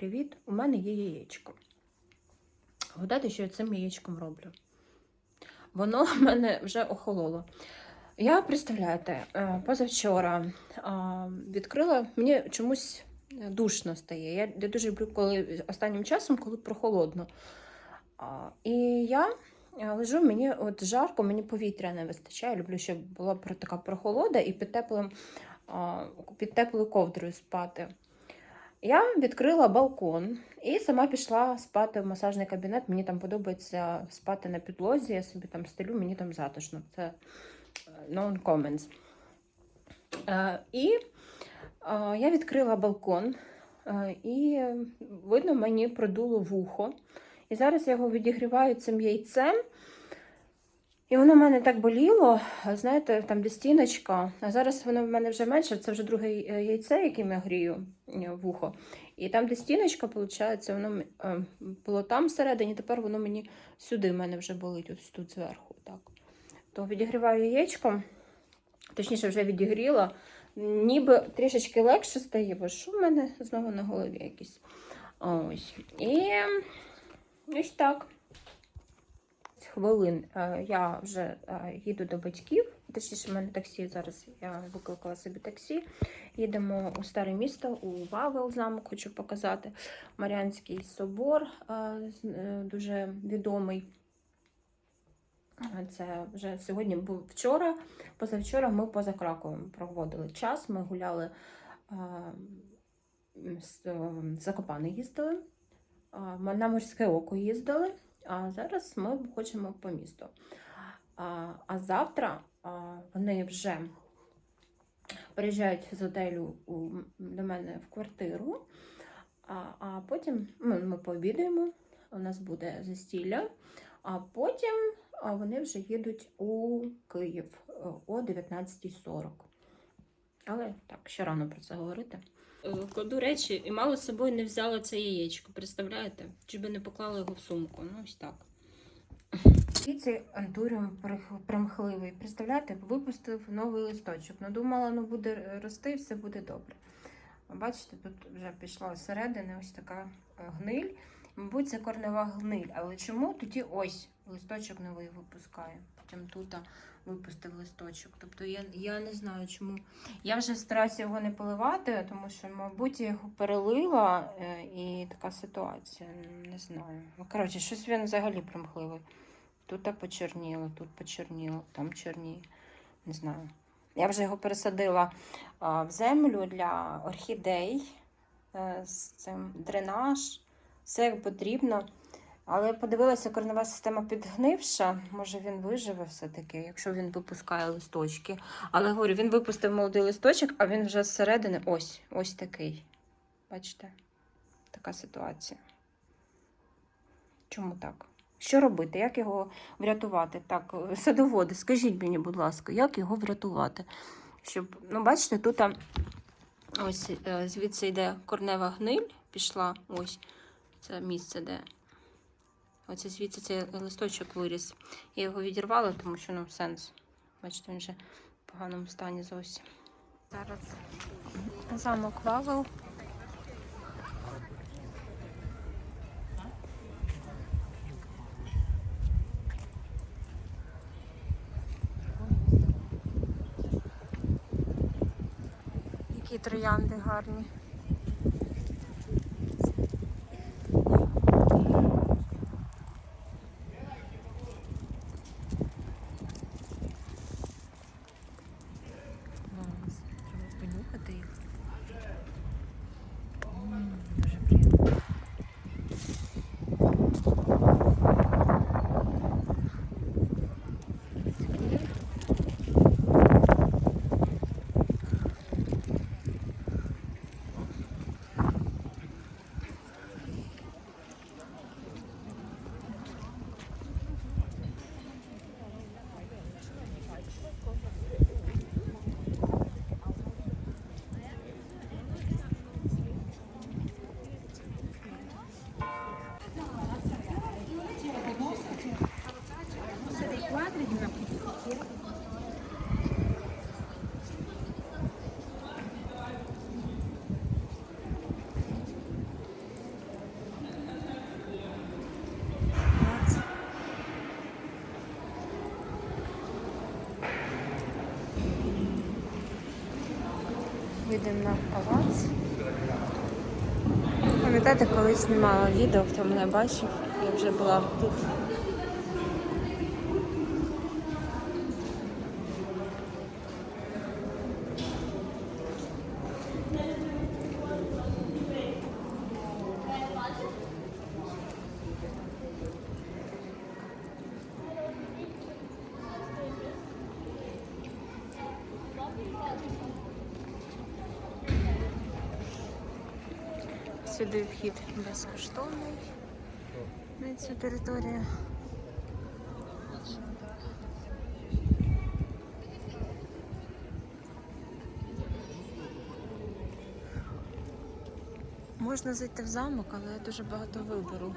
привіт! У мене є яєчко. Гадайте, що я цим яєчком роблю. Воно в мене вже охололо. Я, представляєте, е, позавчора відкрила, мені чомусь душно стає. Я, я дуже люблю, коли останнім часом, коли прохолодно. І я е, лежу, мені от жарко, мені повітря не вистачає. Люблю, щоб була така прохолода і під теплим, під теплою ковдрою спати. Я відкрила балкон і сама пішла спати в масажний кабінет. Мені там подобається спати на підлозі, я собі там стелю, мені там затишно. Це е, no comments. Е, І е, я відкрила балкон, і видно, мені продуло вухо. І зараз я його відігріваю цим яйцем. І воно в мене так боліло, знаєте, там де стіночка. А зараз воно в мене вже менше, це вже друге яйце, яким я грію е, вухо. І там, де стіночка, виходить, воно е, було там всередині, тепер воно мені сюди в мене вже болить, ось тут зверху. Так. То відігріваю яєчко, точніше, вже відігріла. Ніби трішечки легше стає, бо що в мене знову на голові якісь. Ось. І ось так хвилин е, я вже е, їду до батьків. Точніше, в мене таксі зараз я викликала собі таксі. Їдемо у старе місто, у Вавел замок, хочу показати. Маріанський собор е, дуже відомий. Це вже сьогодні був вчора. Позавчора ми поза Краковом проводили час. Ми гуляли з Закопане їздили, на морське око їздили. А зараз ми хочемо по місту. А, а завтра а, вони вже приїжджають з готелю у, до мене в квартиру, а, а потім ми, ми пообідаємо, у нас буде застілля, а потім а, вони вже їдуть у Київ е, о 19.40. Але так, ще рано про це говорити. Е, Кладу речі і мало з собою не взяла це яєчко, представляєте? Чи би не поклала його в сумку? Ну, ось так. І цей антуріум примхливий. Представляєте, випустив новий листочок. Ну, думала, ну буде рости, все буде добре. Бачите, тут вже пішла зсередини ось така е, гниль. Мабуть, це корнева гниль. Але чому тоді ось листочок новий випускає? Потім тут випустив листочок. Тобто я, я не знаю, чому. Я вже стараюся його не поливати, тому що, мабуть, я його перелила е, і така ситуація. Не знаю. Ну, коротше, щось він взагалі примхливий. Тут почерніло, тут почерніло, там чорніє. Не знаю. Я вже його пересадила в землю для орхідей е, з цим дренаж, все як потрібно. Але подивилася, корнева система підгнивша. Може він виживе все-таки, якщо він випускає листочки. Але говорю, він випустив молодий листочок, а він вже зсередини ось, ось такий. Бачите? Така ситуація. Чому так? Що робити? Як його врятувати? Так, садоводи, скажіть мені, будь ласка, як його врятувати? Щоб, ну, бачите, тут а, ось е, звідси йде корнева гниль, пішла ось це місце, де оце звідси цей листочок виріс. Я його відірвала, тому що ну, сенс. Бачите, він вже в поганому стані зовсім. Зараз замок Вавел. Які троянди гарні. Їдемо на палац. Пам'ятаєте, колись знімала відео, хто мене бачив, я вже була тут. Територію. Можна зайти в замок, але дуже багато вибору.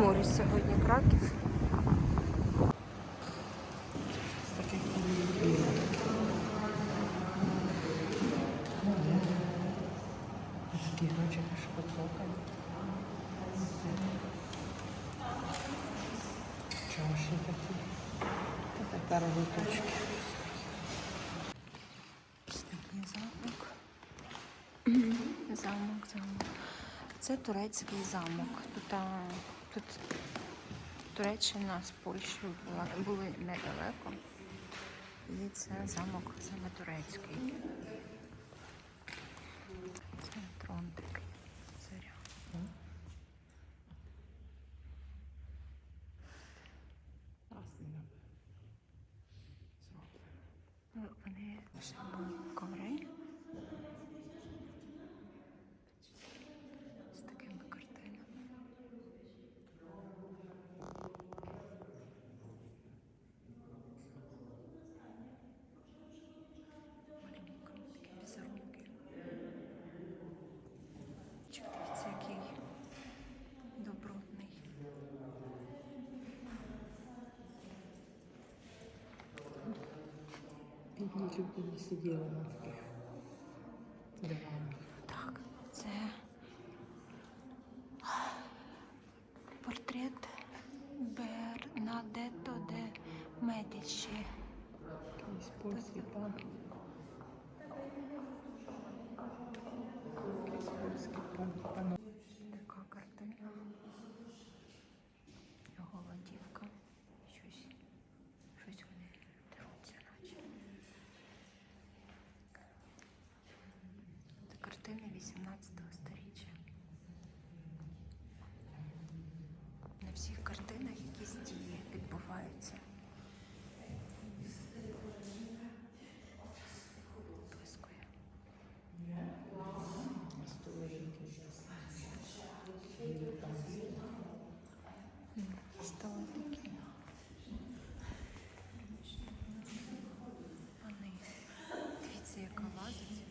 Такий сьогодні краків. Чаші такі. Та тепер виточки. Такий замок. Замок. Це турецький замок. Тут, тут Туреччина з Польщею була, були недалеко. І це замок саме турецький. Це трон такий. Царя. Вони ще були коври. З такими картинами. Малюнками такі візерунки. Чик, Дивіться, який добротний. Люди не сиділи на таких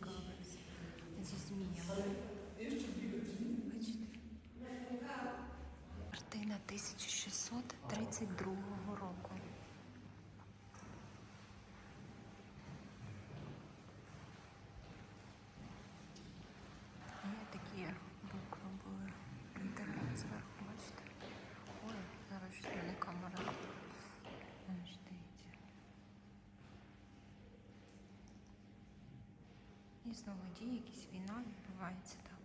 цікава зі зміями. Бачите? Картина 1632 року. Є такі букви були. Інтернет зверху, бачите? Ой, зараз що не камера. Аж дивіться. І знову дії, якісь війна відбувається так.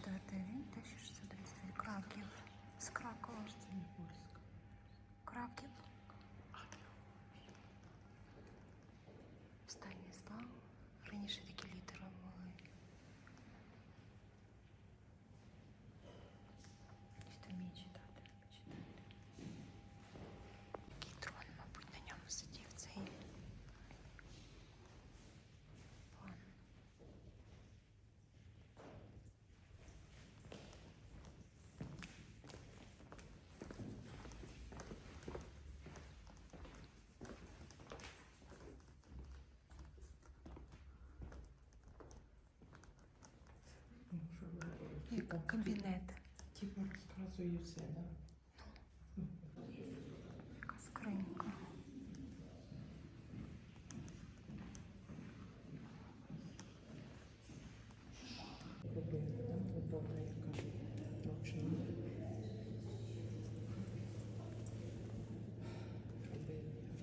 1609, 1630. Краків. З Кракова ж Краків. Як кабінет. Типа розказує все, да? Яка скринька. Робили, да? Глибока яка ручна. Робили як.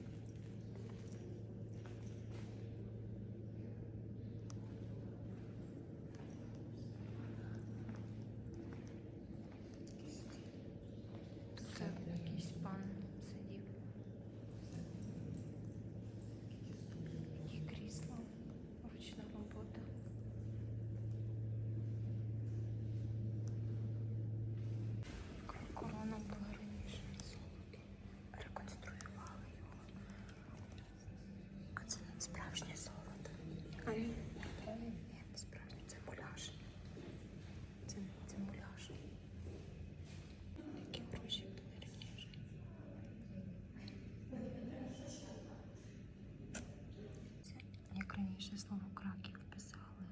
Тут якийсь пан сидів. І крісло. Ручна робота. Яка Корона була раніше. Реконструювали його. А це не справжнє золото. А ні. Не справжнє, це муляж. Це, це муляж. Які гроші були раніше. Це як раніше слово краків писали.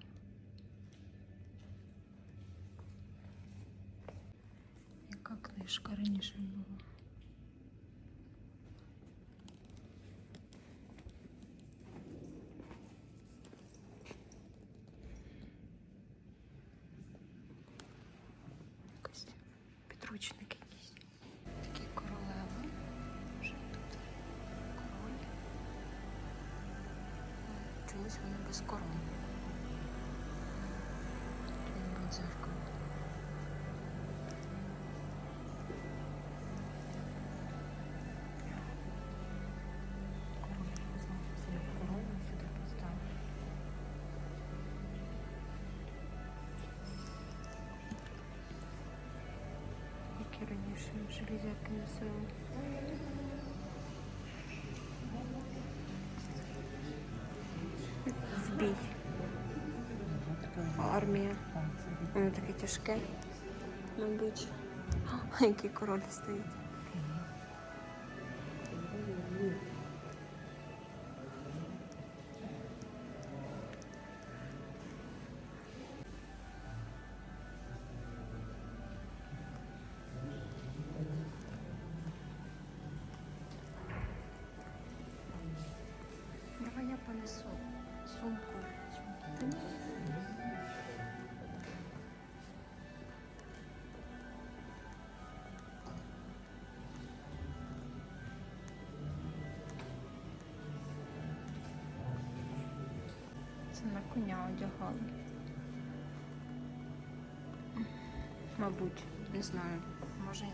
Яка книжка раніше була? Чомусь вони без корон. Ніби дзеркало. Король знову свою корону сюди поставив. Які раніше железяки носили. Така Армія. Воно таке тяжке, мабуть. Який король стоїть. На коня одягали. Мабуть, не знаю. Може ні.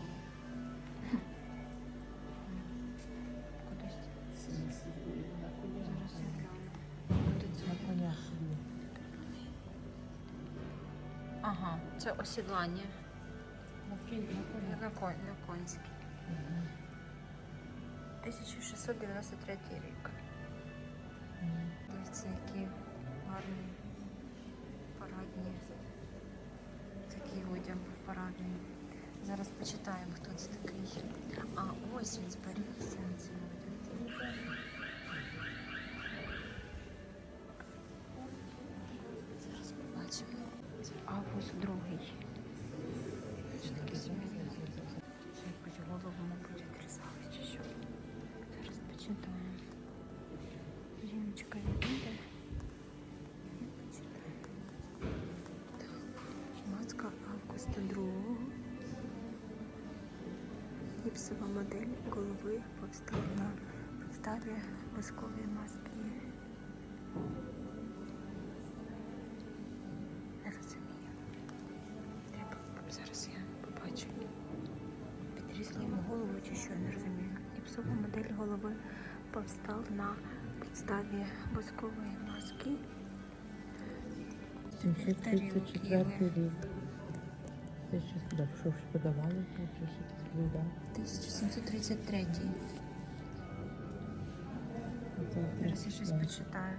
Кудись. Зараз. На конях. Ага, це осідлання. На кінь, на конській. 1693 рік. Дивіться, які гарні парадні. Такий одяг парадний. Зараз почитаємо, хто це такий. А ось він зберігся на цьому одязі. Зараз побачимо. Це Август другий. Що таке сімейне? Це голову, мабуть, відрізали чи що. Зараз почитаємо. Жіночка гіпсова модель голови повстала на підставі воскової маски. Не розумію. Треба зараз я побачу. Підрізли йому голову чи що, не розумію. Гіпсова модель голови повстала на підставі воскової маски. 734 рік. Це щось да, що ж подавали, то щось якісь блюда. 1733. Зараз я щось почитаю.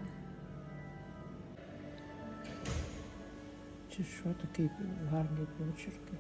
Чи що, такий гарний почерки.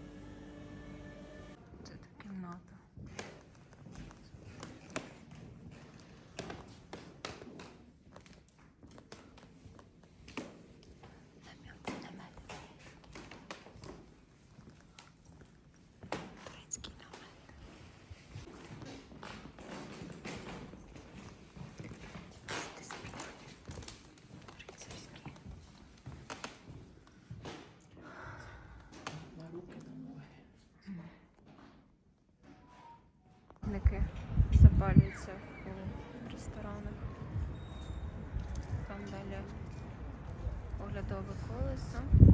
Ники запалюються у ресторанах. Там далі оглядове колесо.